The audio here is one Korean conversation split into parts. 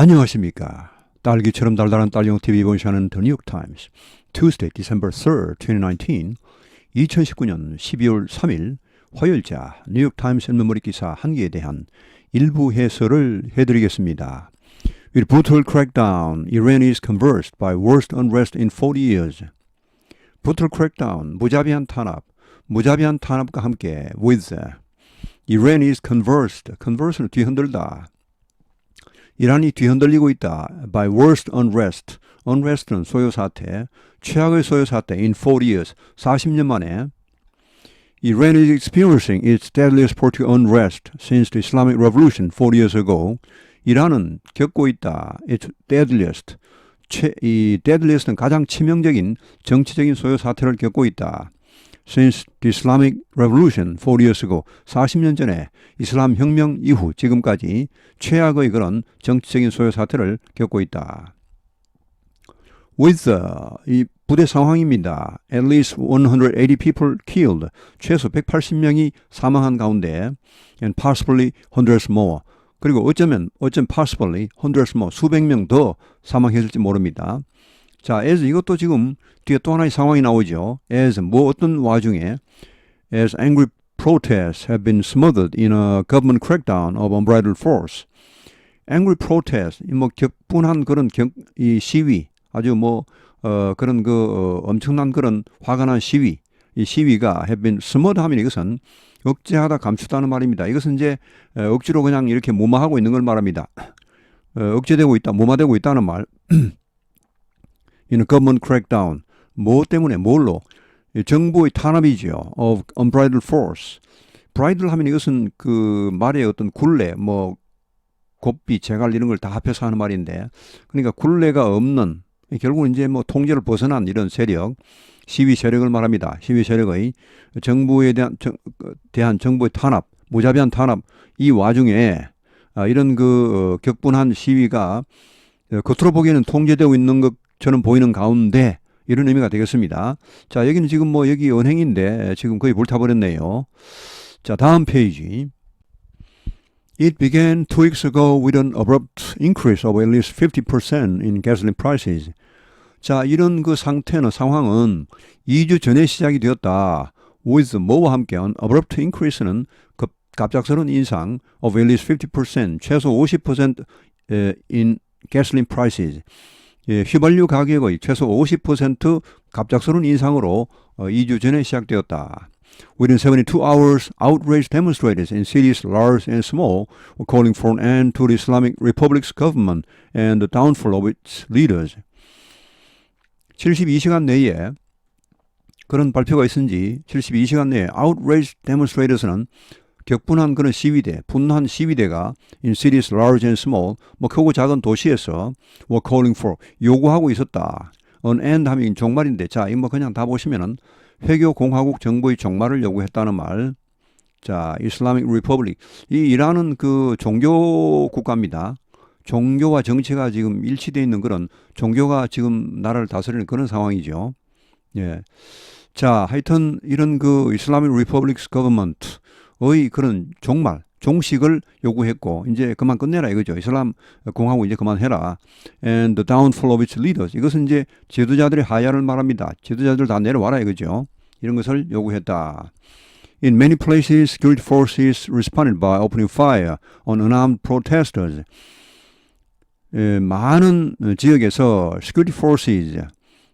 안녕하십니까. 딸기처럼 달달한 딸용 TV 본시하는 The New York Times. Tuesday, December 3rd, 2019. 2019년 12월 3일 화요일자 뉴욕 타임스 메모리 기사 한 개에 대한 일부 해설을 해드리겠습니다. With brutal crackdown, Iran is conversed by worst unrest in 40 years. brutal crackdown, 무자비한 탄압, 무자비한 탄압과 함께 with Iran is conversed, converse는 뒤흔들다. 이란이 뒤흔들리고 있다. by worst unrest. unrest는 소요 사태, 최악의 소요 사태 in 40 years, 40년 만에 Iran is experiencing its deadliest political unrest since the Islamic Revolution 40 years ago. 이란은 겪고 있다. its deadliest. 최, 이 deadliest는 가장 치명적인 정치적인 소요 사태를 겪고 있다. Since the Islamic Revolution 40 years ago, 40년 전에 이슬람 혁명 이후 지금까지 최악의 그런 정치적인 소요 사태를 겪고 있다. With 이 부대 상황입니다. At least 180 people killed. 최소 180명이 사망한 가운데 and possibly hundreds more. 그리고 어쩌면 어쩌면 possibly hundreds more 수백 명 더 사망했을지 모릅니다. 자, as 이것도 지금 뒤에 또 하나의 상황이 나오죠. as 뭐 어떤 와중에 as angry protests have been smothered in a government crackdown of unbridled force. angry protest 뭐 격분한 그런 격, 이 시위 아주 뭐 어, 그런 그 어, 엄청난 그런 화가 난 시위 이 시위가 have been smothered 하면 이것은 억제하다 감추다는 말입니다. 이것은 이제 억지로 그냥 이렇게 무마하고 있는 걸 말합니다. 어, 억제되고 있다, 무마되고 있다는 말. 이는 government crackdown. 뭐 때문에 뭘로? 정부의 탄압이죠. of unbridled force. bridle 하면 이것은 그 말의 어떤 굴레, 뭐 곱비, 제갈 이런 걸 다 합해서 하는 말인데, 그러니까 굴레가 없는 결국은 이제 뭐 통제를 벗어난 이런 세력, 시위 세력을 말합니다. 시위 세력의 정부에 대한 정, 대한 정부의 탄압, 무자비한 탄압 이 와중에 아, 이런 그 어, 격분한 시위가 어, 겉으로 보기에는 통제되고 있는 것 처럼 보이는 가운데 이런 의미가 되겠습니다. 자, 여기는 지금 뭐 여기 은행인데 지금 거의 불타버렸네요. 자, 다음 페이지. It began two weeks ago with an abrupt increase of at least 50% in gasoline prices. 자, 이런 그 상태는 상황은 2주 전에 시작이 되었다. with 뭐와 함께 한 abrupt increase는 급, 갑작스러운 인상 of at least 50% 최소 50% in gasoline prices. 예, 휘발유 가격의 최소 50% 갑작스러운 인상으로 어, 2주 전에 시작되었다. Within 72 hours, outraged demonstrators in cities large and small were calling for an end to the Islamic Republic's government and the downfall of its leaders. 72시간 내에 그런 발표가 있은지 72시간 내에 outraged demonstrators는 격분한 그런 시위대, 분한 시위대가 in cities large and small, 뭐 크고 작은 도시에서 were calling for 요구하고 있었다. an end 하면 종말인데 자, 이거 뭐 그냥 다 보시면은 회교 공화국 정부의 종말을 요구했다는 말. 자, 이슬라믹 리퍼블릭. 이 이란은 그 종교 국가입니다. 종교와 정치가 지금 일치되어 있는 그런 종교가 지금 나라를 다스리는 그런 상황이죠. 예. 자, 하여튼 이런 그 이슬라믹 리퍼블릭 거버먼트 의 그런 종말, 종식을 요구했고 이제 그만 끝내라 이거죠. 이슬람 공화국 이제 그만해라. And the downfall of its leaders. 이것은 이제 지도자들의 하야를 말합니다. 지도자들 다 내려와라 이거죠. 이런 것을 요구했다. In many places, security forces responded by opening fire on unarmed protesters. 에, 많은 지역에서 security forces,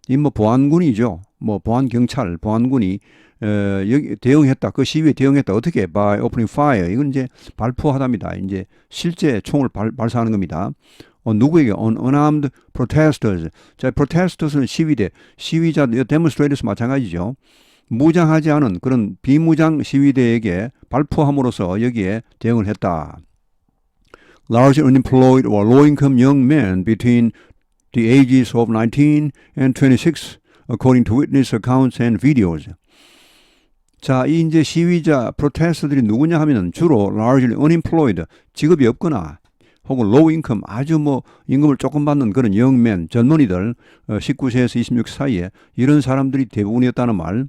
이 뭐 보안군이죠. 뭐 보안 경찰, 보안군이 어, 여기 대응했다. 그 시위에 대응했다. 어떻게? by opening fire. 이건 이제 발포하답니다. 이제 실제 총을 발, 발사하는 겁니다. 어, 누구에게? on unarmed protesters. 자, protesters는 시위대, 시위자, demonstrators 마찬가지죠. 무장하지 않은 그런 비무장 시위대에게 발포함으로써 여기에 대응을 했다. Large unemployed or low-income young men between the ages of 19 and 26, according to witness accounts and videos. 자, 이 이제 시위자 프로테스트들이 누구냐 하면은 주로 largely unemployed 직업이 없거나 혹은 low income 아주 뭐 임금을 조금 받는 그런 영맨 젊은이들 19세에서 26 사이에 이런 사람들이 대부분이었다는 말.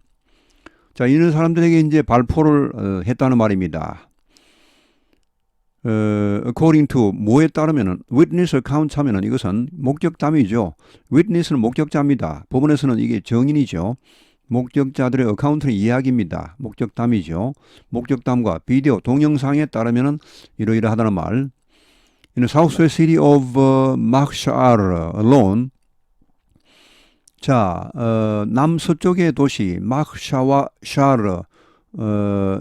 자, 이런 사람들에게 이제 발포를 했다는 말입니다. 어, according to 뭐에 따르면은 witness account 하면은 이것은 목격담이죠. witness는 목격자입니다. 법원에서는 이게 정인이죠. 목격자들의 어카운트는 이야기입니다. 목격담이죠. 목격담과 비디오, 동영상에 따르면은 이러이러하다는 말. In the southwest city of uh, Makshar alone, 자, 어, 남서쪽의 도시 마크샤와 샤르 어,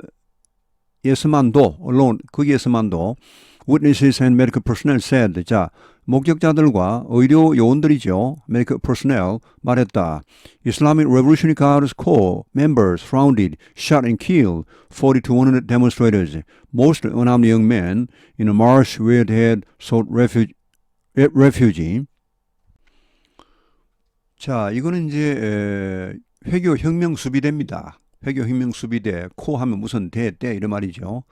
에서만도 alone 거기에서만도 witnesses and medical personnel said 자 목격자들과 의료 요원들이죠 medical personnel 말했다 Islamic Revolutionary Guards Corps members founded, shot and killed 40 to 100 demonstrators mostly unarmed young men in a march where they had sought refuge, refuge 자, 이거는 이제 에, 회교 혁명 수비대입니다. 회교 혁명 수비대 코 하면 무슨 대, 대 이런 말이죠.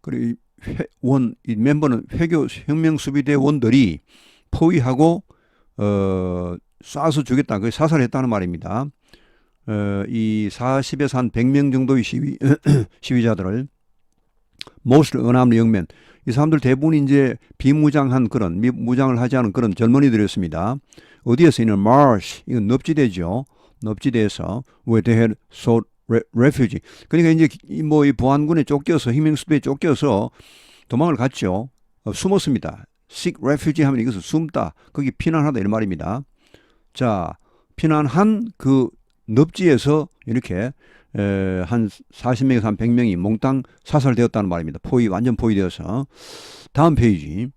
그리고 원, 이 멤버는 회교 혁명 수비대 원들이 포위하고 어, 쏴서 죽였다. 그 사살했다는 말입니다. 어, 이 40에서 한 100명 정도의 시위, 시위자들을 unarmed young men 이 사람들 대부분 이제 비무장한 그런 미- 무장을 하지 않은 그런 젊은이들이었습니다. 어디에서 있는 marsh 이건 넙지대죠. 넙지대에서 where they had sought re- refuge. 그러니까 이제 뭐 이 보안군에 쫓겨서 희명수배에 쫓겨서 도망을 갔죠. 어, 숨었습니다. seek refuge 하면 이것은 숨다. 거기 피난하다 이런 말입니다. 자, 피난한 그 넙지에서 이렇게 에, 한 40명에서 한 100명이 몽땅 사살되었다는 말입니다. 포위 완전 포위되어서 다음 페이지.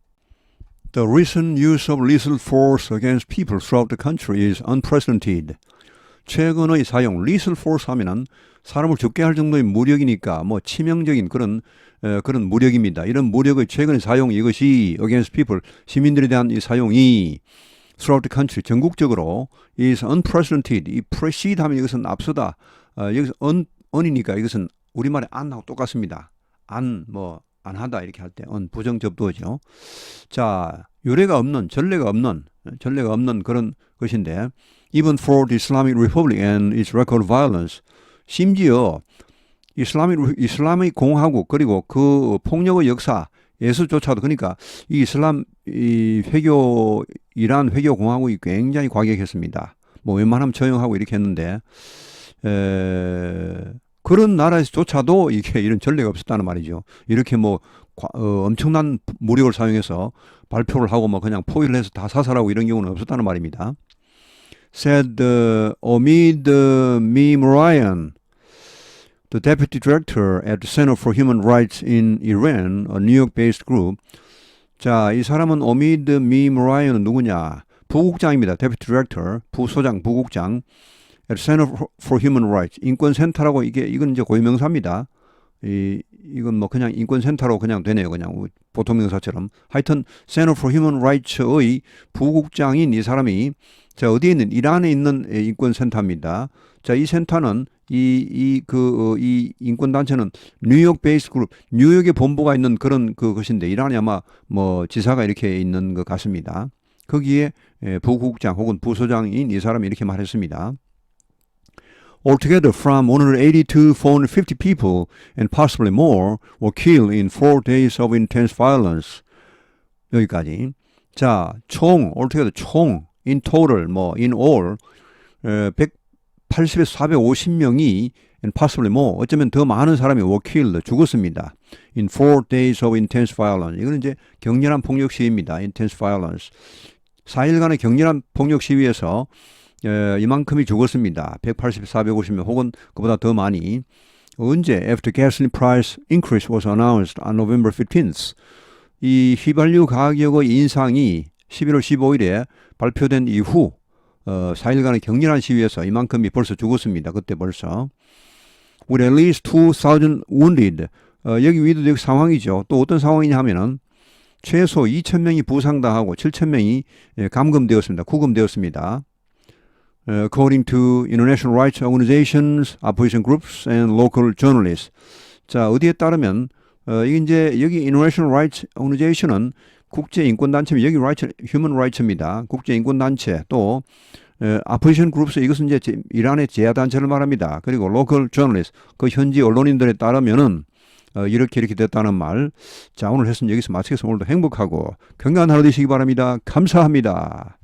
The recent use of lethal force against people throughout the country is unprecedented. 최근의 사용, lethal force 하면은 사람을 죽게 할 정도의 무력이니까 뭐 치명적인 그런 에, 그런 무력입니다. 이런 무력의 최근의 사용 이것이 against people 시민들에 대한 이 사용이 throughout the country 전국적으로 is unprecedented. 이 precede 하면 이것은 앞서다. 어, 여기서 un, un이니까 이것은 우리말의 an하고 똑같습니다. an 뭐 안하다 이렇게 할 때 un 부정 접두어죠. 자, 유례가 없는 전례가 없는 전례가 없는 그런 것인데 even for the Islamic Republic and its record violence 심지어 이슬람이 이슬람의 공화국 그리고 그 폭력의 역사에서조차도 그러니까 이 이슬람 이 회교 이란 회교 공화국이 굉장히 과격했습니다. 뭐 웬만하면 처형하고 이렇게 했는데 에, 그런 나라에서조차도 이게 이런 전례가 없었다는 말이죠. 이렇게 뭐 과- 어, 엄청난 무력을 사용해서 발표를 하고 뭐 그냥 포위를 해서 다 사살하고 이런 경우는 없었다는 말입니다. Said uh, Omid uh, Mim Ryan, the deputy director at the Center for Human Rights in Iran, a New York-based group. 자, 이 사람은 오미드 밈 라이언은 누구냐? 부국장입니다. deputy director, 부소장, 부국장. at Center for Human Rights 인권센터라고 이게 이건 이제 고유명사입니다. 이 이건 뭐 그냥 인권센터로 그냥 되네요. 그냥 보통 명사처럼. 하여튼 Center for Human Rights의 부국장인 이 사람이 자 어디에 있는 이란에 있는 에, 인권 센터입니다. 자 이 센터는 이 이 그 이 인권 단체는 뉴욕 베이스 그룹 뉴욕에 본부가 있는 그런 그 것인데 이란에 아마 뭐 지사가 이렇게 있는 것 같습니다. 거기에 에, 부국장 혹은 부소장인 이 사람이 이렇게 말했습니다. Altogether, from 180 to 450 people and possibly more were killed in four days of intense violence. 여기까지. 자, 총, altogether 총, in total, 뭐, in all, 에, 180에서 450명이 and possibly more, 어쩌면 더 많은 사람이 were killed, 죽었습니다. In four days of intense violence. 이거는 이제 격렬한 폭력 시위입니다. intense violence. 4일간의 격렬한 폭력 시위에서 에, 이만큼이 죽었습니다. 180, 450명 혹은 그보다 더 많이. 언제 after gasoline price increase was announced on November 15th. 이 휘발유 가격의 인상이 11월 15일에 발표된 이후 어, 4일간의 격렬한 시위에서 이만큼이 벌써 죽었습니다. 그때 벌써. At least 2,000 wounded. 어, 여기 여기 상황이죠. 또 어떤 상황이냐 하면은 최소 2,000명이 부상당하고 7,000명이 예, 감금되었습니다. 구금되었습니다. uh, according to international rights organizations, opposition groups, and local journalists. 자, 어디에 따르면 어, 이게 이제 여기 international rights organization은 국제 인권 단체입니다. 여기 rights, human rights입니다. 국제 인권 단체 또 어, opposition groups 이것은 이제 제- 이란의 제야 단체를 말합니다. 그리고 local journalists 그 현지 언론인들에 따르면은 어, 이렇게 이렇게 됐다는 말. 자, 오늘 했으면 여기서 마치겠습니다. 오늘도 행복하고 건강한 하루 되시기 바랍니다. 감사합니다.